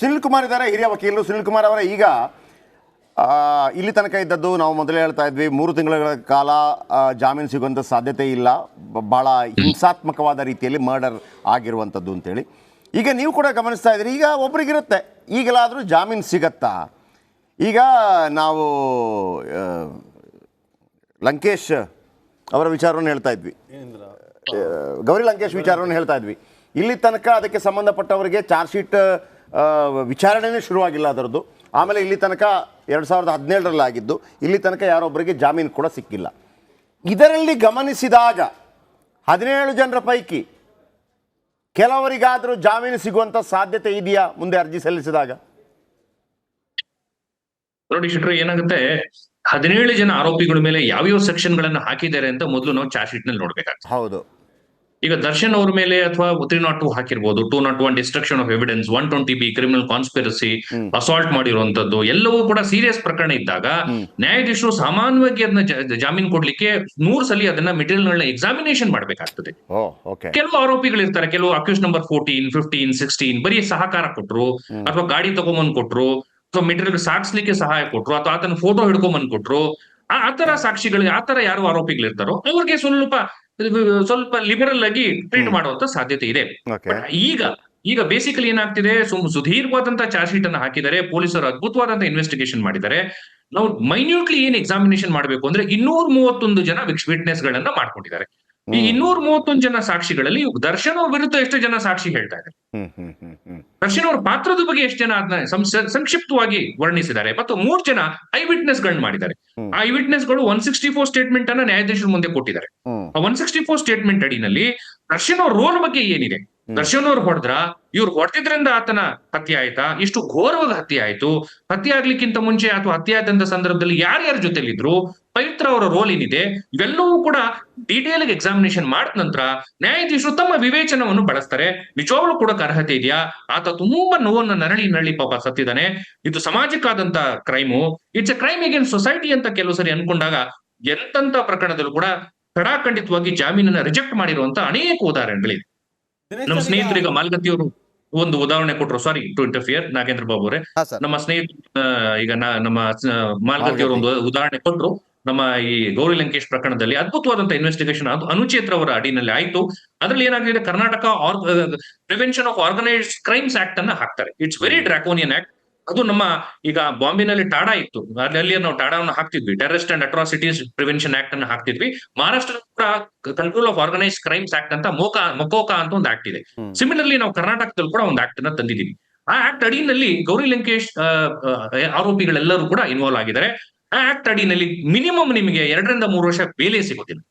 ಸುನಿಲ್ ಕುಮಾರ್ ಇದ್ದಾರೆ ಹಿರಿಯ ವಕೀಲರು ಸುನಿಲ್ ಕುಮಾರ್ ಅವರ. ಈಗ ಇಲ್ಲಿ ತನಕ ಇದ್ದದ್ದು ನಾವು ಮೊದಲೇ ಹೇಳ್ತಾ ಇದ್ವಿ ಮೂರು ತಿಂಗಳ ಕಾಲ ಜಾಮೀನು ಸಿಗುವಂಥ ಸಾಧ್ಯತೆ ಇಲ್ಲ. ಭಾಳ ಬಹಳ ಹಿಂಸಾತ್ಮಕವಾದ ರೀತಿಯಲ್ಲಿ ಮರ್ಡರ್ ಆಗಿರುವಂಥದ್ದು ಅಂತೇಳಿ. ಈಗ ನೀವು ಕೂಡ ಗಮನಿಸ್ತಾ ಇದ್ದೀರಿ ಈಗ ಒಬ್ರಿಗಿರುತ್ತೆ ಈಗಲಾದರೂ ಜಾಮೀನು ಸಿಗತ್ತಾ? ಈಗ ನಾವು ಲಂಕೇಶ್ ಅವರ ವಿಚಾರವನ್ನು ಹೇಳ್ತಾ ಇದ್ವಿ. ಗೌರಿ ಲಂಕೇಶ್ ವಿಚಾರವನ್ನು ಹೇಳ್ತಾ ಇದ್ವಿ. ಇಲ್ಲಿ ತನಕ ಅದಕ್ಕೆ ಸಂಬಂಧಪಟ್ಟವರಿಗೆ ಚಾರ್ಜ್ ಶೀಟ್ ವಿಚಾರಣೆನೇ ಶುರುವಾಗಿಲ್ಲ ಅದರದ್ದು. ಆಮೇಲೆ ಇಲ್ಲಿ ತನಕ ಎರಡು ಸಾವಿರದ ಹದಿನೇಳರಲ್ಲಿ ಆಗಿದ್ದು ಇಲ್ಲಿ ತನಕ ಯಾರೊಬ್ಬರಿಗೆ ಜಾಮೀನು ಕೂಡ ಸಿಕ್ಕಿಲ್ಲ. ಇದರಲ್ಲಿ ಗಮನಿಸಿದಾಗ ಹದಿನೇಳು ಜನರ ಪೈಕಿ ಕೆಲವರಿಗಾದರೂ ಜಾಮೀನು ಸಿಗುವಂತ ಸಾಧ್ಯತೆ ಇದೆಯಾ ಮುಂದೆ ಅರ್ಜಿ ಸಲ್ಲಿಸಿದಾಗ? ನೋಡಿ ಶೆಟ್ರು ಏನಾಗುತ್ತೆ? ಹದಿನೇಳು ಜನ ಆರೋಪಿಗಳ ಮೇಲೆ ಯಾವ್ಯಾವ ಸೆಕ್ಷನ್ ಗಳನ್ನ ಹಾಕಿದ್ದಾರೆ ಅಂತ ಮೊದಲು ನಾವು ಚಾರ್ಜ್ ಶೀಟ್ನಲ್ಲಿ ನೋಡ್ಬೇಕಾಗ್ತದೆ. ಹೌದು. ಈಗ ದರ್ಶನ್ ಅವ್ರ ಮೇಲೆ ಅಥವಾ three naught two ಹಾಕಿರ್ಬೋದು. Two naught one destruction of evidence one twenty B criminal conspiracy assault ಮಾಡಿರುವಂತದ್ದು ಎಲ್ಲವೂ ಕೂಡ ಸೀರಿಯಸ್ ಪ್ರಕರಣ ಇದ್ದಾಗ ನ್ಯಾಯಾಧೀಶರು ಸಾಮಾನ್ಯವಾಗಿ ಅದನ್ನ ಜಾಮೀನು ಕೊಡ್ಲಿಕ್ಕೆ ನೂರು ಸಲ ಅದನ್ನ ಮೆಟೀರಿಯಲ್ ಎಕ್ಸಾಮಿನೇಷನ್ ಮಾಡಬೇಕಾಗ್ತದೆ. ಕೆಲವು ಆರೋಪಿಗಳು ಇರ್ತಾರೆ ಕೆಲವು accuse number fourteen fifteen sixteen ಬರೀ ಸಹಕಾರ ಕೊಟ್ರು ಅಥವಾ ಗಾಡಿ ತಗೊಂಬಂದ್ ಕೊಟ್ರು ಅಥವಾ ಮೆಟೀರಿಯಲ್ ಸಾಕ್ಸ್ಲಿಕ್ಕೆ ಸಹಾಯ ಕೊಟ್ರು ಅಥವಾ ಆತನ ಫೋಟೋ ಹಿಡ್ಕೊಂಬಂದ್ ಕೊಟ್ರು ಆ ಆತರ ಸಾಕ್ಷಿಗಳಿಗೆ ಆತರ ಯಾರು ಆರೋಪಿಗಳು ಇರ್ತಾರೋ ಅವ್ರಿಗೆ ಸ್ವಲ್ಪ ಸ್ವಲ್ಪ ಲಿಬರಲ್ ಆಗಿ ಟ್ರೀಟ್ ಮಾಡುವಂತ ಸಾಧ್ಯತೆ ಇದೆ. ಈಗ ಈಗ ಬೇಸಿಕಲಿ ಏನಾಗ್ತಿದೆ ಸುಮ್ ಸುದೀರ್ಘವಾದಂತಹ ಚಾರ್ಜ್ ಶೀಟ್ ಅನ್ನು ಹಾಕಿದ್ದಾರೆ ಪೊಲೀಸರು ಅದ್ಭುತವಾದಂತಹ ಇನ್ವೆಸ್ಟಿಗೇಷನ್ ಮಾಡಿದ್ದಾರೆ ನಾವು ಮೈನ್ಯೂಟ್ಲಿ ಏನ್ ಎಕ್ಸಾಮಿನೇಷನ್ ಮಾಡಬೇಕು ಅಂದ್ರೆ ಇನ್ನೂರ ಮೂವತ್ತೊಂದು ಜನ ವಿಟ್ನೆಸ್ ಗಳನ್ನ ಮಾಡ್ಕೊಂಡಿದ್ದಾರೆ. ಈ ಇನ್ನೂರ ಮೂವತ್ತೊಂದು ಜನ ಸಾಕ್ಷಿಗಳಲ್ಲಿ ದರ್ಶನ್ ಅವ್ರ ವಿರುದ್ಧ ಎಷ್ಟು ಜನ ಸಾಕ್ಷಿ ಹೇಳ್ತಾ ಇದ್ದಾರೆ. ದರ್ಶನ್ ಅವ್ರ ಪಾತ್ರದ ಬಗ್ಗೆ ಎಷ್ಟು ಜನ ಅದನ್ನ ಸಂಕ್ಷ- ಸಂಕ್ಷಿಪ್ತವಾಗಿ ವರ್ಣಿಸಿದ್ದಾರೆ. ಮತ್ತು ಮೂರ್ ಜನ ಐ ವಿಟ್ನೆಸ್ ಗಳನ್ನ ಮಾಡಿದ್ದಾರೆ ಆ ಐ ವಿಟ್ನೆಸ್ಗಳು ಒನ್ ಸಿಕ್ಸ್ಟಿ ಫೋರ್ ಸ್ಟೇಟ್ಮೆಂಟ್ ಅನ್ನ ನ್ಯಾಯಾಧೀಶರ ಮುಂದೆ ಕೊಟ್ಟಿದ್ದಾರೆ. ಆ ಒನ್ ಸಿಕ್ಸ್ಟಿ ಫೋರ್ ಸ್ಟೇಟ್ಮೆಂಟ್ ಅಡಿನಲ್ಲಿ ದರ್ಶನ್ ಅವ್ರ ರೋಲ್ ಬಗ್ಗೆ ಏನಿದೆ? ದರ್ಶನ್ ಅವ್ರು ಹೊಡೆದ್ರ ಇವ್ರು ಹೊಡೆದಿದ್ರಿಂದ ಆತನ ಹತ್ಯೆ ಆಯ್ತಾ? ಇಷ್ಟು ಘೋರವಾಗಿ ಹತ್ಯೆ ಆಯ್ತು? ಹತ್ಯೆ ಆಗ್ಲಿಕ್ಕಿಂತ ಮುಂಚೆ ಅಥವಾ ಹತ್ಯೆ ಆದಂತ ಸಂದರ್ಭದಲ್ಲಿ ಯಾರ್ಯಾರ ಜೊತೆಲಿದ್ರು? ಪವಿತ್ರ ಅವರ ರೋಲ್ ಏನಿದೆ ಇವೆಲ್ಲವೂ ಕೂಡ ಡೀಟೇಲ್ ಎಕ್ಸಾಮಿನೇಷನ್ ಮಾಡಿದ ನಂತರ ನ್ಯಾಯಾಧೀಶರು ತಮ್ಮ ವಿವೇಚನವನ್ನು ಬಳಸ್ತಾರೆ. ನಿಜವಾಗ್ಲೂ ಕೂಡ ಅರ್ಹತೆ ಇದೆಯಾ? ಆತ ತುಂಬಾ ನೋವನ್ನು ನರಳಿ ನರಳಿ ಪಾಪ ಸತ್ತಿದ್ದಾನೆ. ಇದು ಸಮಾಜಕ್ಕಾದಂತ crime it's a crime again society ಅಂತ ಕೆಲವು ಸರಿ ಅನ್ಕೊಂಡಾಗ ಎಂತಂತ ಪ್ರಕರಣದಲ್ಲೂ ಕೂಡ ಕಡಾಖಂಡಿತವಾಗಿ ಜಾಮೀನನ್ನ ರಿಜೆಕ್ಟ್ ಮಾಡಿರುವಂತ ಅನೇಕ ಉದಾಹರಣೆಗಳಿದೆ ನಮ್ಮ ಸ್ನೇಹಿತರು ಈಗ ಮಾಲ್ಗತ್ತಿ ಅವರು ಒಂದು ಉದಾಹರಣೆ ಕೊಟ್ರು. Sorry to interfere Nagendra Babu ಅವರೇ. ನಮ್ಮ ಸ್ನೇಹಿತರು ಈಗ ನಮ್ಮ ಮಾಲ್ಗತಿ ಅವರು ಒಂದು ಉದಾಹರಣೆ ಕೊಟ್ರು. ನಮ್ಮ ಈ ಗೌರಿ ಲಂಕೇಶ್ ಪ್ರಕರಣದಲ್ಲಿ ಅದ್ಭುತವಾದಂತಹ ಇನ್ವೆಸ್ಟಿಗೇಷನ್ ಅದು ಅನುಚೇತ್ರ ಅವರ ಅಡಿನಲ್ಲಿ ಆಯ್ತು. ಅದ್ರಲ್ಲಿ ಏನಾಗಿದೆ Karnataka prevention of organised crimes act ಅನ್ನ ಹಾಕ್ತಾರೆ. ಇಟ್ಸ್ ವೆರಿ ಡ್ರಾಕೋನಿಯನ್ ಆಕ್ಟ್ ಅದು ನಮ್ಮ ಈಗ ಬಾಂಬೆನಲ್ಲಿ ಟಾಡಾ ಇತ್ತು. ಅಲ್ಲಿ ನಾವು ಟಾಡಾವನ್ನು ಹಾಕ್ತಿದ್ವಿ. Terrorist and atrocities prevention act ಅನ್ನು ಹಾಕ್ತಿದ್ವಿ. ಮಹಾರಾಷ್ಟ್ರ ಕೂಡ control of organise crimes act ಅಂತ ಮೋಕಾ ಮೊಕೋಕಾ ಅಂತ ಒಂದು ಆಕ್ಟ್ ಇದೆ. ಸಿಮಿಲರ್ಲಿ ನಾವು ಕರ್ನಾಟಕದಲ್ಲಿ ಕೂಡ ಒಂದು ಆಕ್ಟ್ ಅನ್ನ ತಂದಿದ್ದೀವಿ. ಆ ಆಕ್ಟ್ ಅಡಿನಲ್ಲಿ ಗೌರಿ ಲಂಕೇಶ್ ಆರೋಪಿಗಳೆಲ್ಲರೂ ಕೂಡ ಇನ್ವಾಲ್ವ್ ಆಗಿದ್ದಾರೆ. ಆಕ್ಟ್ ಅಡಿನಲ್ಲಿ ಮಿನಿಮಮ್ ನಿಮಗೆ ಎರಡರಿಂದ ಮೂರು ವರ್ಷ ಬೇಲೆ ಸಿಗೋದಿಲ್ಲ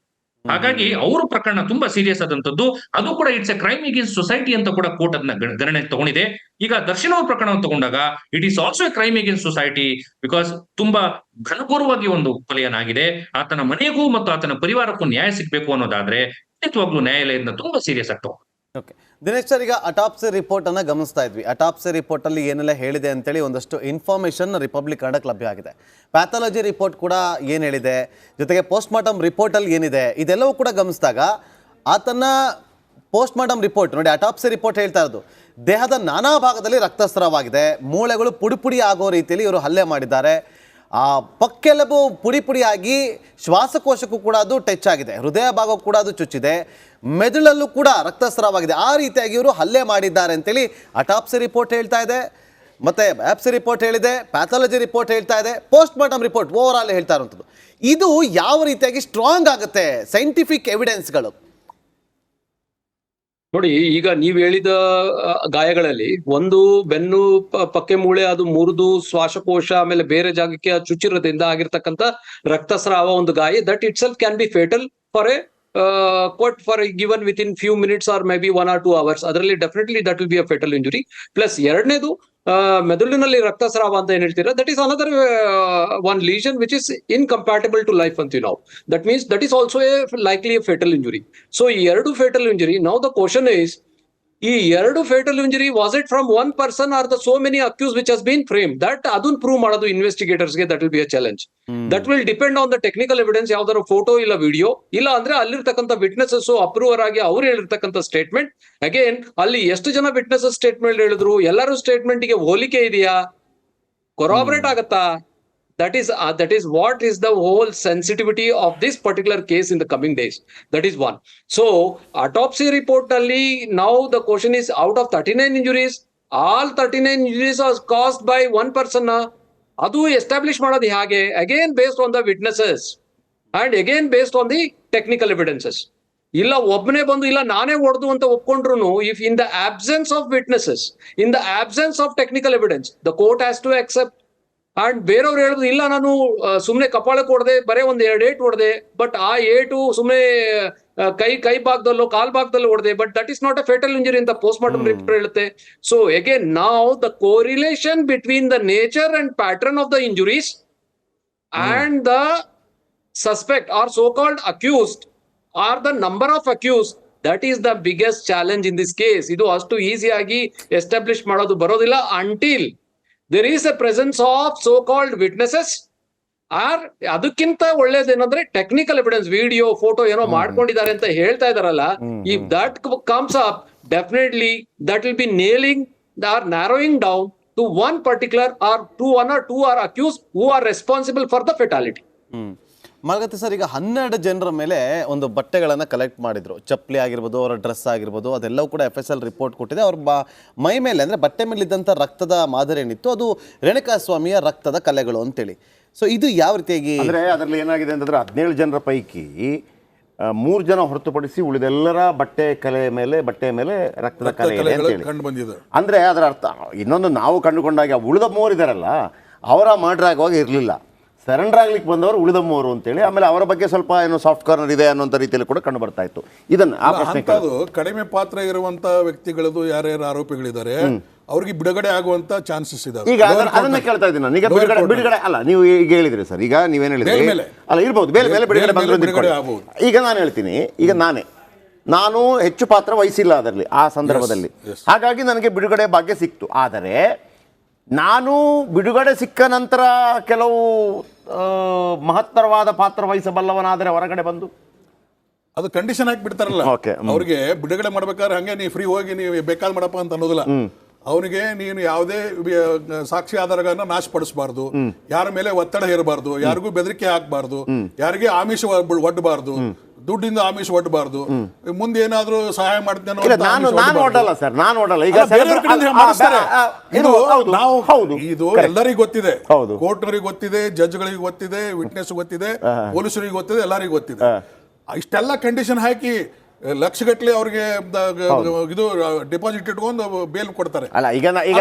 ಹಾಗಾಗಿ ಅವರ ಪ್ರಕರಣ ತುಂಬಾ ಸೀರಿಯಸ್ ಆದಂತದ್ದು ಅದು ಕೂಡ it's a crime against society ಅಂತ ಕೂಡ ಕೋರ್ಟ್ ಅದನ್ನ ಗಣ- ಗಣನೆಗೆ ತಗೊಂಡಿದೆ. ಈಗ ದರ್ಶನ ಅವ್ರ ಪ್ರಕರಣ ತಗೊಂಡಾಗ it is also a crime against society because ತುಂಬಾ ಘನಘೋರವಾಗಿ ಒಂದು ಕೊಲೆಯನಾಗಿದೆ ಆತನ ಮನೆಗೂ ಮತ್ತು ಆತನ ಪರಿವಾರಕ್ಕೂ ನ್ಯಾಯ ಸಿಗ್ಬೇಕು ಅನ್ನೋದಾದ್ರೆ ಖಂಡಿತವಾಗ್ಲೂ ನ್ಯಾಯಾಲಯದಿಂದ ತುಂಬಾ ಸೀರಿಯಸ್ ಆಗ್ತಾ. ಓಕೆ ದಿನೇಶ್ ಸರ್, ಈಗ ಅಟಾಪ್ಸಿ ರಿಪೋರ್ಟ್ ಅನ್ನ ಗಮನಿಸ್ತಾ ಇದ್ವಿ. ಅಟಾಪ್ಸಿ ರಿಪೋರ್ಟ್ ಅಲ್ಲಿ ಏನೆಲ್ಲ ಹೇಳಿದೆ ಅಂತೇಳಿ ಒಂದಷ್ಟು ಇನ್ಫಾರ್ಮೇಶನ್ ರಿಪಬ್ಲಿಕ್ ಕನ್ನಡಕ್ಕೆ ಆಗಿದೆ. ಪ್ಯಾಥಾಲಜಿ ರಿಪೋರ್ಟ್ ಕೂಡ ಏನು ಹೇಳಿದೆ? ಜೊತೆಗೆ ಪೋಸ್ಟ್ ಮಾರ್ಟಮ್ ರಿಪೋರ್ಟ್ ಅಲ್ಲಿ ಏನಿದೆ? ಇದೆಲ್ಲವೂ ಕೂಡ ಗಮನಿಸಿದಾಗ ಆತನ ಪೋಸ್ಟ್ ಮಾರ್ಟಮ್ ರಿಪೋರ್ಟ್ ನೋಡಿ ಅಟಾಪ್ಸಿ ರಿಪೋರ್ಟ್ ಹೇಳ್ತಾ ಇರೋದು, ದೇಹದ ನಾನಾ ಭಾಗದಲ್ಲಿ ರಕ್ತಸ್ರಾವವಾಗಿದೆ. ಮೂಳೆಗಳು ಪುಡಿಪುಡಿ ಪುಡಿ ಆಗೋ ರೀತಿಯಲ್ಲಿ ಇವರು ಹಲ್ಲೆ ಮಾಡಿದ್ದಾರೆ. ಪಕ್ಕೆಲಬು ಪುಡಿ ಪುಡಿಯಾಗಿ ಶ್ವಾಸಕೋಶಕ್ಕೂ ಕೂಡ ಅದು ಟಚ್ ಆಗಿದೆ. ಹೃದಯ ಭಾಗಕ್ಕೂ ಕೂಡ ಅದು ಚುಚ್ಚಿದೆ. ಮೆದುಳಲ್ಲೂ ಕೂಡ ರಕ್ತಸ್ರಾವಾಗಿದೆ ಆ ರೀತಿಯಾಗಿ ಇವರು ಹಲ್ಲೆ ಮಾಡಿದ್ದಾರೆ ಅಂತೇಳಿ ಅಟಾಪ್ಸಿ ರಿಪೋರ್ಟ್ ಹೇಳ್ತಾ ಇದೆ. ಮತ್ತು ಆ್ಯಪ್ಸಿ ರಿಪೋರ್ಟ್ ಹೇಳಿದೆ, ಪ್ಯಾಥಾಲಜಿ ರಿಪೋರ್ಟ್ ಹೇಳ್ತಾ ಇದೆ post mortem report over all ಹೇಳ್ತಾ ಇರುವಂಥದ್ದು. ಇದು ಯಾವ ರೀತಿಯಾಗಿ ಸ್ಟ್ರಾಂಗ್ ಆಗುತ್ತೆ? ಸೈಂಟಿಫಿಕ್ ಎವಿಡೆನ್ಸ್ಗಳು. ನೋಡಿ, ಈಗ ನೀವ್ ಹೇಳಿದ ಗಾಯಗಳಲ್ಲಿ ಒಂದು ಬೆನ್ನು ಪಕ್ಕೆ ಮೂಳೆ, ಅದು ಮುರಿದು ಶ್ವಾಸಕೋಶ, ಆಮೇಲೆ ಬೇರೆ ಜಾಗಕ್ಕೆ ಚುಚ್ಚಿರೋದ್ರಿಂದ ಆಗಿರ್ತಕ್ಕಂಥ ರಕ್ತಸ್ರಾವ ಒಂದು ಗಾಯ that itself can be fatal for a coat for given within few minutes or maybe one or two hours ಅದರಲ್ಲಿ definitely that will be a fatal injury plus ಎರಡನೇದು ಮೆದುಳಿನಲ್ಲಿ ರಕ್ತಸ್ರಾವ ಅಂತ ಏನ್ ಹೇಳ್ತೀರಾ? That is another one lesion which is incompatible to life ಅಂತೀವಿ ನಾವು. That means that is also a likely a fatal injury so ಈ ಎರಡು fatal injury now the question is ಈ ಎರಡು fatal injury was it from one person or the so many accuse which has been frame that ಅದನ್ನ prove ಮಾಡೋದು ಇನ್ವೆಸ್ಟಿಗೇಟರ್ಸ್ಗೆ that will be a challenge that will depend on the technical evidence ಯಾವ್ದಾದ್ರು photo ಇಲ್ಲ video ಇಲ್ಲ ಅಂದ್ರೆ ಅಲ್ಲಿರ್ತಕ್ಕಂಥ witnesses approver ಆಗಿ ಅವ್ರು ಹೇಳಿರ್ತಕ್ಕಂಥ ಸ್ಟೇಟ್ಮೆಂಟ್ ಅಗೇನ್ ಅಲ್ಲಿ ಎಷ್ಟು ಜನ ವಿಟ್ನೆಸಸ್ ಸ್ಟೇಟ್ಮೆಂಟ್ ಹೇಳಿದ್ರು? ಎಲ್ಲರೂ ಸ್ಟೇಟ್ಮೆಂಟ್ಗೆ ಹೋಲಿಕೆ ಇದೆಯಾ? ಕೊರಾಬರೇಟ್ ಆಗತ್ತಾ? That is uh, that is what is the whole sensitivity of this particular case in the coming days that is one so autopsy report only now the question is out of 39 injuries all 39 injuries was caused by one person ಅದು establish ಮಾಡೋದು ಹೇಗೆ again based on the witnesses and again based on the technical evidences ಇಲ್ಲ ಒಬ್ಬನೇ ಬಂದು ಇಲ್ಲ ನಾನೇ ಹೊಡೆದು ಅಂತ ಒಪ್ಕೊಂಡ್ರು if in the absence of witnesses in the absence of technical evidence the court has to accept and ಬೇರೆಯವ್ರು ಹೇಳುದು ಇಲ್ಲ ನಾನು ಸುಮ್ನೆ ಕಪಾಳಕ್ಕೆ ಹೊಡೆದೆ ಬರೇ ಒಂದ್ ಎರಡು ಏಟ್ ಹೊಡೆದೆ ಬಟ್ ಆ ಏಟು ಸುಮ್ನೆ ಕೈ ಕೈ ಭಾಗದಲ್ಲೋ ಕಾಲ್ ಭಾಗದಲ್ಲೋ ಹೊಡೆದೆ but that is not a fatal injury ಅಂತ ಪೋಸ್ಟ್ ಮಾರ್ಟಮ್ ರಿಪೋರ್ಟ್ ಹೇಳುತ್ತೆ. ಸೊ ಅಗೇನ್ ನಾವ್ the correlation between the nature and pattern of the injuries and the suspect or so called accused or the number of accuse that is the biggest challenge in this case ಇದು ಅಷ್ಟು ಈಸಿಯಾಗಿ establish ಮಾಡೋದು ಬರೋದಿಲ್ಲ until there is a presence of so called witnesses or ಅದಕ್ಕಿಂತ ಒಳ್ಳೇದೇನಂದ್ರೆ technical evidence video photo ಏನೋ ಮಾಡ್ಕೊಂಡಿದ್ದಾರೆ ಅಂತ ಹೇಳ್ತಾ ಇದಾರಲ್ಲ if that comes up definitely that will be nailing or narrowing down to one particular or to one or two or accuse who are responsible for the fatality ಮಾರ್ಗತಿ sir ಈಗ ಹನ್ನೆರಡು ಜನರ ಮೇಲೆ ಒಂದು ಬಟ್ಟೆಗಳನ್ನು ಕಲೆಕ್ಟ್ ಮಾಡಿದ್ರು. ಚಪ್ಪಲಿ ಆಗಿರ್ಬೋದು ಅವರ ಡ್ರೆಸ್ ಆಗಿರ್ಬೋದು ಅದೆಲ್ಲವೂ ಕೂಡ ಎಫ್ ಎಸ್ ಎಲ್ ರಿಪೋರ್ಟ್ ಕೊಟ್ಟಿದೆ. ಅವ್ರ ಬಾ ಮೈ ಮೇಲೆ ಅಂದರೆ ಬಟ್ಟೆ ಮೇಲಿದ್ದಂಥ ರಕ್ತದ ಮಾದರಿ ಏನಿತ್ತು ಅದು ರೇಣುಕಾಸ್ವಾಮಿಯ ರಕ್ತದ ಕಲೆಗಳು ಅಂತೇಳಿ. ಸೊ ಇದು ಯಾವ ರೀತಿಯಾಗಿ ಅಂದರೆ ಅದರಲ್ಲಿ ಏನಾಗಿದೆ ಅಂತಂದ್ರೆ ಹದಿನೇಳು ಜನರ ಪೈಕಿ ಮೂರು ಜನ ಹೊರತುಪಡಿಸಿ ಉಳಿದೆಲ್ಲರ ಬಟ್ಟೆ ಕಲೆ ಮೇಲೆ ಬಟ್ಟೆ ಮೇಲೆ ರಕ್ತದ ಕಲೆ ಇದೆ ಅಂತೇಳಿ. ಅಂದ್ರೆ ಅದರ ಅರ್ಥ ಇನ್ನೊಂದು ನಾವು ಕಂಡುಕೊಂಡಾಗ ಉಳಿದ ಮೂರಿದಾರಲ್ಲ ಅವರ ಮರ್ಡರ್ ಆಗುವಾಗ ಇರಲಿಲ್ಲ. ಸರೆಂಡರ್ ಆಗ್ಲಿಕ್ಕೆ ಬಂದವರು ಉಳಿದ ಅಂತ ಅಂತೇಳಿ ಆಮೇಲೆ ಅವರ ಬಗ್ಗೆ ಸ್ವಲ್ಪ ಏನೋ ಸಾಫ್ಟ್ ಕಾರ್ನರ್ ಇದೆ ಅನ್ನೋಂಥ ರೀತಿಯಲ್ಲಿ ಕೂಡ ಕಂಡು ಬರ್ತಾ ಇತ್ತು. ಇದನ್ನ ಆ ಪ್ರಶ್ನೆ. ಕಡಿಮೆ ಪಾತ್ರ ಇರುವಂತ ವ್ಯಕ್ತಿಗಳದು ಯಾರ್ಯಾರು ಆರೋಪಿಗಳಿದ್ದಾರೆ ಅವ್ರಿಗೆ ಬಿಡುಗಡೆ ಆಗುವಂತ ಚಾನ್ಸಸ್ ಇದಾವೆ ಈಗ ಅದನ್ನ- ಅದನ್ನ ಕೇಳ್ತಾ ಇದ್ದೀನಿ ನಾನು. ಈಗ ಬಿಡುಗಡೆ ಬಿಡುಗಡೆ ಅಲ್ಲ ನೀವು ಈಗ ಹೇಳಿದ್ರಿ ಸರ್. ಈಗ ನೀವೇನು ಹೇಳಿದ್ರಿ? ಮೇಲೆ. ಅಲ್ಲ ಇರ್ಬೋದು. ಬೇರೆ ಮೇಲೆ ಬೇಲ್ ಬಿಡುಗಡೆ ಮೇಲೆ ಬಿಡುಗಡೆ. ಈಗ ನಾನು ಹೇಳ್ತೀನಿ. ಈಗ ನಾನೇ. ನಾನು ಹೆಚ್ಚು ಪಾತ್ರ ವಹಿಸಿಲ್ಲ ಅದರಲ್ಲಿ ಆ ಸಂದರ್ಭದಲ್ಲಿ. ಹಾಗಾಗಿ ನನಗೆ ಬಿಡುಗಡೆ ಭಾಗ್ಯ ಸಿಕ್ತು. ಆದರೆ ನಾನು ಬಿಡುಗಡೆ ಸಿಕ್ಕ ನಂತರ ಕೆಲವು ಮಹತ್ತರವಾದ ಪಾತ್ರ ವಹಿಸಬಲ್ಲವನಾದರೆ ಹೊರಗಡೆ ಬಂದು. ಅದು ಕಂಡೀಷನ್ ಹಾಕಿ ಬಿಡ್ತಾರಲ್ಲ. ಅವ್ರಿಗೆ ಬಿಡುಗಡೆ ಮಾಡ್ಬೇಕಾದ್ರೆ ಹಂಗೆ ನೀವು ಫ್ರೀ ಹೋಗಿ ನೀವು ಬೇಕಾದ್ ಮಾಡಪ್ಪ ಅಂತ ಅನ್ನೋದಿಲ್ಲ. ಅವನಿಗೆ ನೀನು ಯಾವುದೇ ಸಾಕ್ಷಿ ಆಧಾರಗಳನ್ನ ನಾಶಪಡಿಸಬಾರ್ದು. ಯಾರ ಮೇಲೆ ಒತ್ತಡ ಹೇರಬಾರ್ದು. ಯಾರಿಗೂ ಬೆದರಿಕೆ ಹಾಕಬಾರ್ದು. ಯಾರಿಗೆ ಆಮಿಷ ಒಡ್- ಒಡ್ಡಬಾರ್ದು ದುಡ್ಡಿಂದ ಆಮಿಷ ಒಡ್ಡಬಾರ್ದು ಮುಂದೆ ಏನಾದ್ರೂ ಸಹಾಯ ಮಾಡ್ತೇನೆ ನಾನು ನಾನು. ಓಡಲ್ಲ ಸರ್ ನಾನು ಓಡಲ್ಲ ಈಗ ಇದು ನಾವು ಹೌದು ಇದು ಎಲ್ಲರಿಗೂ ಗೊತ್ತಿದೆ. ಹೌದು. ಕೋರ್ಟ್ನವರಿಗೆ ಗೊತ್ತಿದೆ ಜಡ್ಜ್ಗಳಿಗೆ ಗೊತ್ತಿದೆ ವಿಟ್ನೆಸ್ ಗೊತ್ತಿದೆ ಪೊಲೀಸರಿಗೆ ಗೊತ್ತಿದೆ ಎಲ್ಲರಿಗೂ ಗೊತ್ತಿದೆ. ಇಷ್ಟೆಲ್ಲ ಕಂಡೀಷನ್ ಹಾಕಿ ಲಕ್ಷಗಟ್ಟಲೆ ಅವ್ರಿಗೆ ಇದು ಡಿಪಾಸಿಟ್ ಇಟ್ಕೊಂಡು ಬೇಲ್ ಕೊಡ್ತಾರೆ. ಅಲ್ಲ ಈಗ ಈಗ